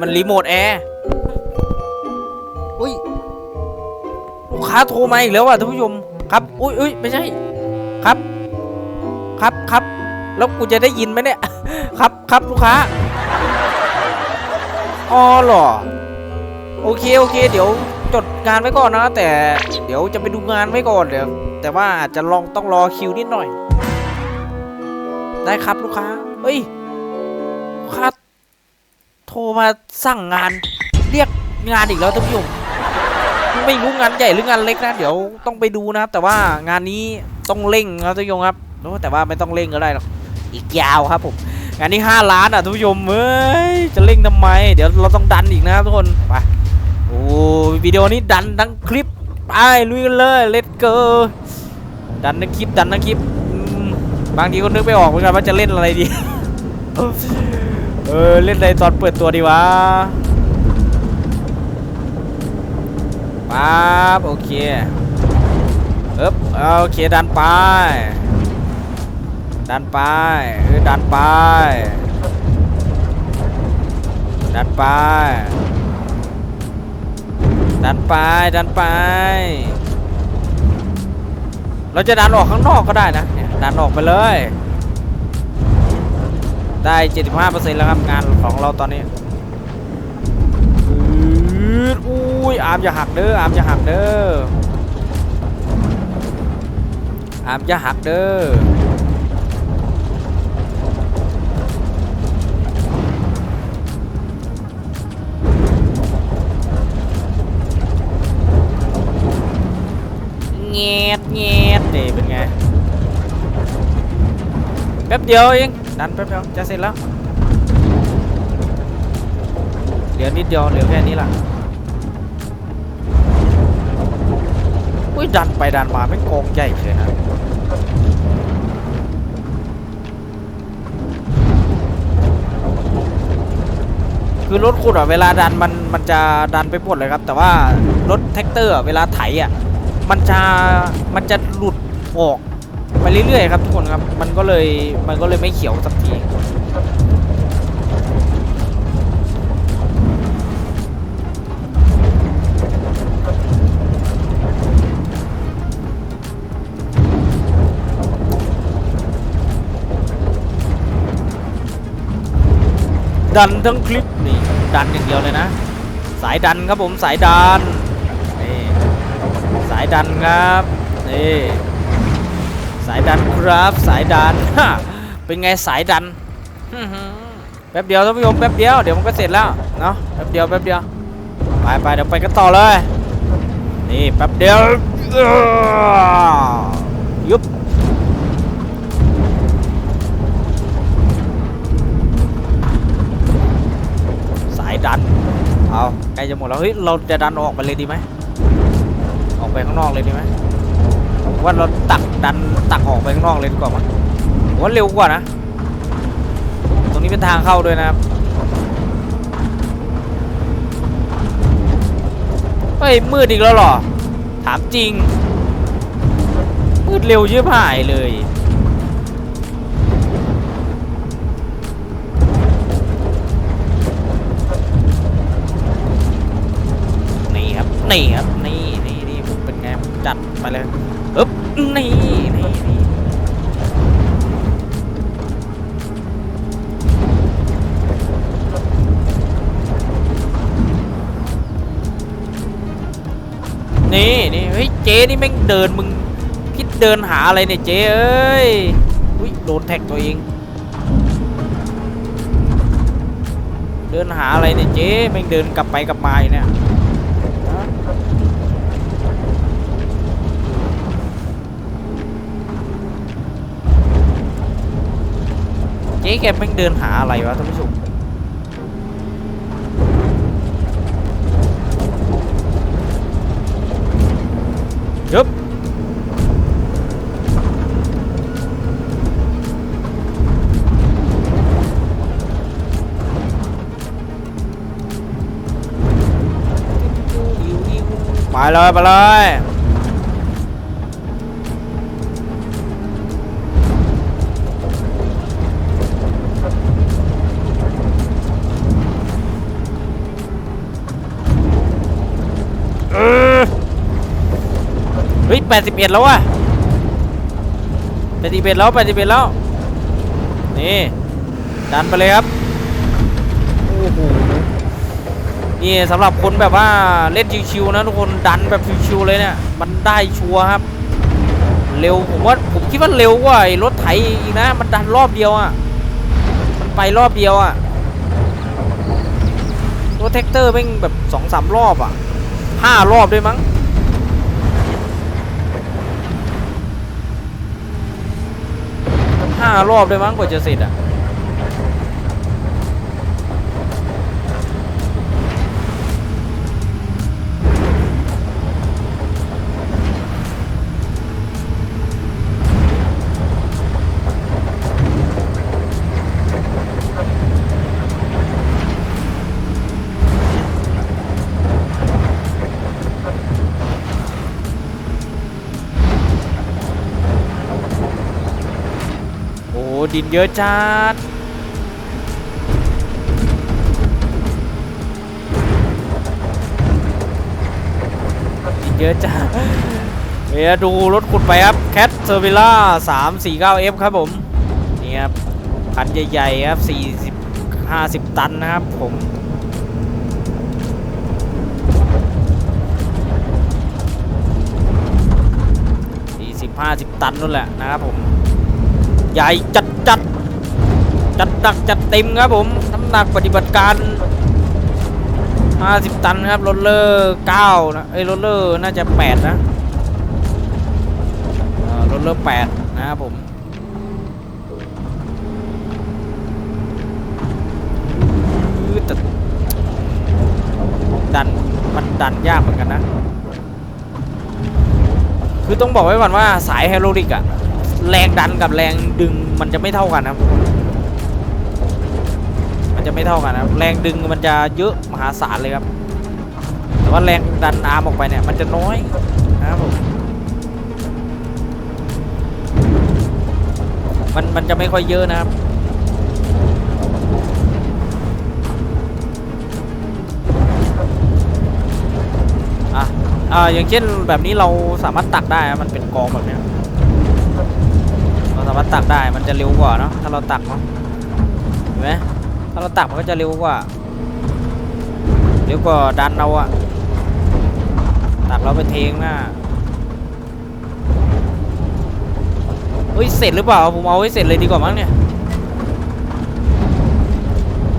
มันรีโมทแอร์อุ้ยลูกค้าโทรมาอีกแล้วอะท่านผู้ชมครับอุ้ยอุ้ยไม่ใช่ครับ ครับครับแล้วกูจะได้ยินไหมเนี่ย ครับครับลูกค้าอ๋อหรอโอเคโอเค เดี๋ยวจดงานไว้ก่อนนะ แต่เดี๋ยวจะไปดูงานไว้ก่อนเดี๋ยวแต่ว่าอาจจะลองต้องรอคิวนิดหน่อย ได้ครับลูกค้าเฮ้ย โทรมาสั่งงาน เรียกงานอีกแล้วท่านผู้ชมไม่รู้งานใหญ่หรืองานเล็กนะ เดี๋ยวต้องไปดูนะครับ แต่ว่างานนี้ต้องเร่งครับท่านผู้ชมครับโอ้แต่ว่าไม่ต้องเร่งก็ได้หรอกอีกยาวครับผมงานนี้ 5 ล้านอะท่านผู้ชมเอ้ยจะเร่งทำไม เดี๋ยวเราต้องดันอีกนะครับทุกคนไปโอ้วิดีโอนี้ดันทั้งคลิปไปลุยกันเลยเลตเกอร์ดันทั้งคลิปดันทั้งคลิปบางทีก็นึกไม่ออกเหมือนกันว่าจะเล่นอะไรดี เออเล่นอะไรตอนเปิดตัวดีวะปั๊บโอเคเอ๊บโอเคดันไป ดันไปเออดันไป ดันไป ดันไปดันไป เราจะดันออกข้างนอกก็ได้นะเนี่ยดันออกไปเลย ได้ 75%แล้วครับ งานของเราตอนนี้อุ้ยอาร์มอย่าหักเด้ออาร์มอย่าหักเด้ออาร์มอย่าหักเด้อเงียดเงียดนี่เป็นไงแป๊บเดียวเอง ดันแป๊บเดียวจะเสร็จแล้ว เหลือนิดเดียวเหลือแค่นี้ล่ะอุ้ยดันไปดันมาไม่งโกงใหญ่เลยนะคือรถขุดอะเวลาดันมันมันจะดันไปหมดเลยครับ แต่ว่ารถแท็กเตอร์เวลาไถอะมันจะมันจะหลุดออก ไปเรื่อยๆครับทุกคนครับ มันก็เลยมันก็เลยไม่เขียวสักทีดันทั้งคลิปนี่ดันอย่างเดียวเลยนะ สายดันครับผมสายดันนี่สายดันครับนี่ายดันครับสายดันฮะเป็นไงสายดันแป๊บเดียวท่านผู้ชมแป๊บเดียวเดี๋ยวมันก็เสร็จแล้วเนาะแป๊บเดียวแป๊บเดียวไปไปเดี๋ยวไปกันต่อเลยนี่แป๊บเดียวยุบสายดันเอาใกล้จะหมดแล้วเฮ้ยเราจะดันออกไปเลยดีไหมออกไปข้างนอกเลยดีไหม ว่าเราตักดันตักออกไปข้างนอกเลยดีกว่ามั้งว่าเร็วกว่านะ ตรงนี้เป็นทางเข้าด้วยนะครับเฮ้ยมืดอีกแล้วหรอ ถามจริง มืดเร็วเยอะผ่ายเลยนี่ครับนี่ครับนี่นี่นี่ผมเป็นไงผมจัดไปเลย นี่นี่นี่นี่นี่เฮ้ยเจ๊นี่แม่งเดินมึงคิดเดินหาอะไรเนี่ยเจ๊เอ้ยอุ้ยโดนแท็กตัวเอง เดินหาอะไรเนี่ยเจ๊แม่งเดินกลับไปกลับมาเนี่ย เจ๊แกแม่งเดินหาอะไรวะท่านผู้ชมยึบไปเลยไปเลย 81 แล้วว่ะ81แล้ว81แล้ว นี่ ดันไปเลยครับ โอ้โห นี่สำหรับคนแบบว่าเล่นชิวๆนะทุกคน ดันแบบชิวๆเลยเนี่ย มันได้ชัวร์ครับ เร็วผมว่าผมคิดว่าเร็วกว่าไอ้รถไถอีกนะ มันดันรอบเดียวอะมันไปรอบเดียวอะรถแท็กเตอร์แม่งแบบสองสามรอบอะห้ารอบด้วยมั้ง ห้ารอบด้วยมั้งกว่าจะเสร็จอะ ดินเยอะจัดดินเยอะจัดเดี๋ยวดูรถขุดไปครับแคทเซอร์วิล่า 349F ครับผม นี่ครับคันใหญ่ๆครับ40 50ตันนะครับผม40 50 ตันนู่นแหละนะครับผม ใหญ่จัด จัดจัดหนักจัดเต็มครับผมน้ำหนักปฏิบัติการ 50 ตันครับรถเลอร์9นะเอ้รถเลอร์น่าจะ 8 นะรถเลอร์8นะครับผมดันมันดันยากเหมือนกันนะ คือต้องบอกไว้ก่อนว่าสายไฮโดรลิกอะ แรงดันกับแรงดึงมันจะไม่เท่ากันนะครับทุกคนมันจะไม่เท่ากันนะครับแรงดึงมันจะเยอะมหาศาลเลยครับ แต่ว่าแรงดันอาร์มออกไปเนี่ยมันจะน้อยนะครับผมมันมันจะไม่ค่อยเยอะนะครับอะอ่าอย่างเช่นแบบนี้เราสามารถตักได้มันเป็นกองแบบเนี้ยาสามารถตักได้มันจะเร็วกว่าเนาะถ้าเราตักเนาะเห็นไหมถ้าเราตักมันก็จะเร็วกว่าเร็วกว่าดันเราอะตักเราไปเทงหน้าเฮ้ยเสร็จหรือเปล่าผมเอาไว้เสร็จเลยดีกว่ามั้งเนี่ย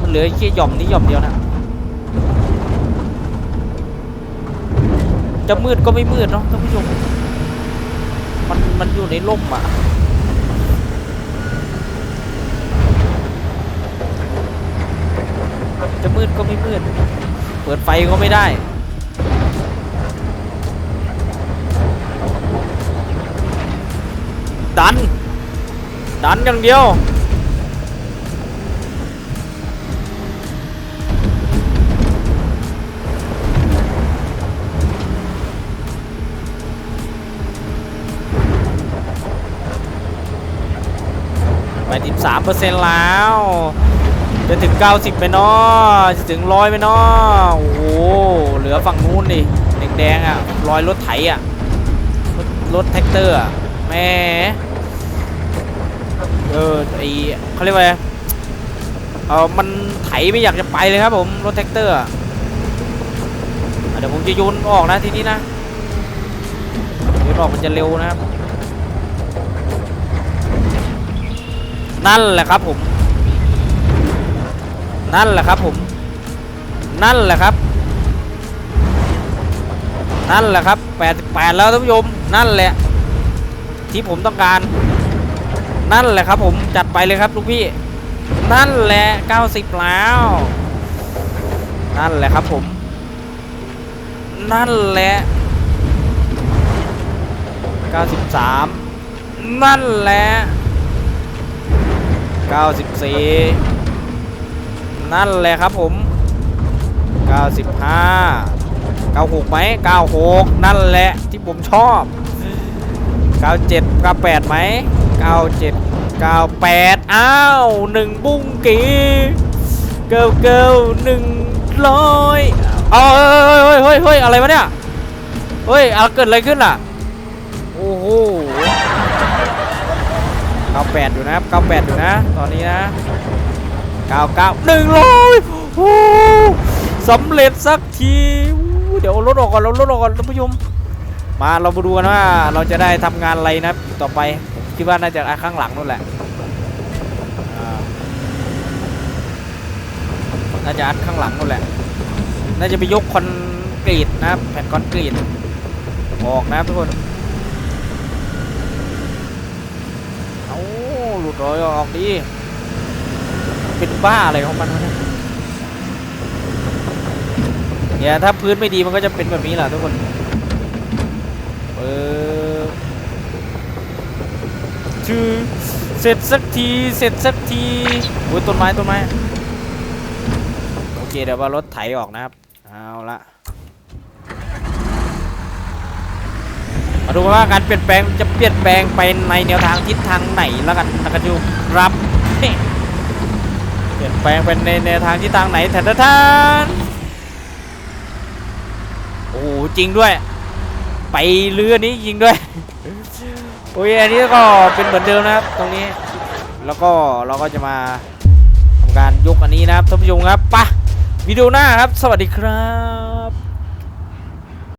มันเหลือแค่หย่อมนี้หย่อมเดียวนะจะมืดก็ไม่มืดเนาะท่านผู้ชมมันมันอยู่ในร่มอะ จะมืดก็ไม่มืด เปิดไฟก็ไม่ได้ดัน ดันอย่างเดียว ไปสิบสามเปอร์เซ็นต์แล้ว จะถึง 90 ไปเนาะจะถึงร้อยไปเนาะโอ้โหเหลือฝั่งนู้นดิแดงๆอะรอยรถไถอะรถรถแท็กเตอร์อะแม่เออไอเขาเรียกว่าไงเออมันไถไม่อยากจะไปเลยครับผมรถแท็กเตอร์อะเดี๋ยวผมจะโยนออกนะทีนี้นะโยนออกมันจะเร็วนะครับนั่นแหละครับผม นั่นแหละครับผม นั่นแหละครับ นั่นแหละครับ88แล้วท่านผู้ชม นั่นแหละ ที่ผมต้องการ นั่นแหละครับผม จัดไปเลยครับลูกพี่ นั่นแหละ 90 แล้ว นั่นแหละครับผม นั่นแหละ 93 นั่นแหละ 94 นั่นแหละครับผม 95 96ไหม96 นั่นแหละที่ผมชอบ 97 98ไหม97 98 อ้าวหนึ่งบุ้งกีเกิลเกิลหนึ่งร้อยเอาเฮ้ยเฮ้ยเฮ้ยเฮ้ยอะไรวะเนี่ย เฮ้ยเอาเกิดอะไรขึ้นล่ะ โอ้โห98 อยู่นะครับ98 อยู่นะ ตอนนี้นะ 99 100โอ้สำเร็จสักทีเดี๋ยวรถออกก่อนเรารถออกก่อนท่านผู้ชมมาเรามาดูกันว่าเราจะได้ทำงานอะไรนะต่อไปผมคิดว่าน่าจะข้างหลังนั่นแหละน่าจะอัดข้างหลังนั่นแหละ น่าจะไปยกคอนกรีตนะครับแผ่นคอนกรีตออกนะทุกคน เอาหลุดรอยออกดิ เป็นบ้าอะไรของมันวะเนี่ยเนี่ยถ้าพื้นไม่ดีมันก็จะเป็นแบบนี้แหละทุกคนเออชื่อเสร็จสักที เสร็จสักทีโอ้ยต้นไม้ต้นไม้โอเคเดี๋ยวว่ารถไถออกนะครับ เอาละมาดูว่าการเปลี่ยนแปลงจะเปลี่ยนแปลงไปในแนวทางทิศทางไหนแล้วกันนะครับทุกครับ แปลงเป็นในแนวทางที่ทางไหนแทนทานโอ้โหจริงด้วย ไปเรือนี้ยิงด้วยโอ้ยอันนี้ก็เป็นเหมือนเดิมนะครับตรงนี้ แล้วก็เราก็จะมาทำการยกอันนี้นะครับท่านผู้ชมครับไปะวิดีโอหน้าครับ สวัสดีครับ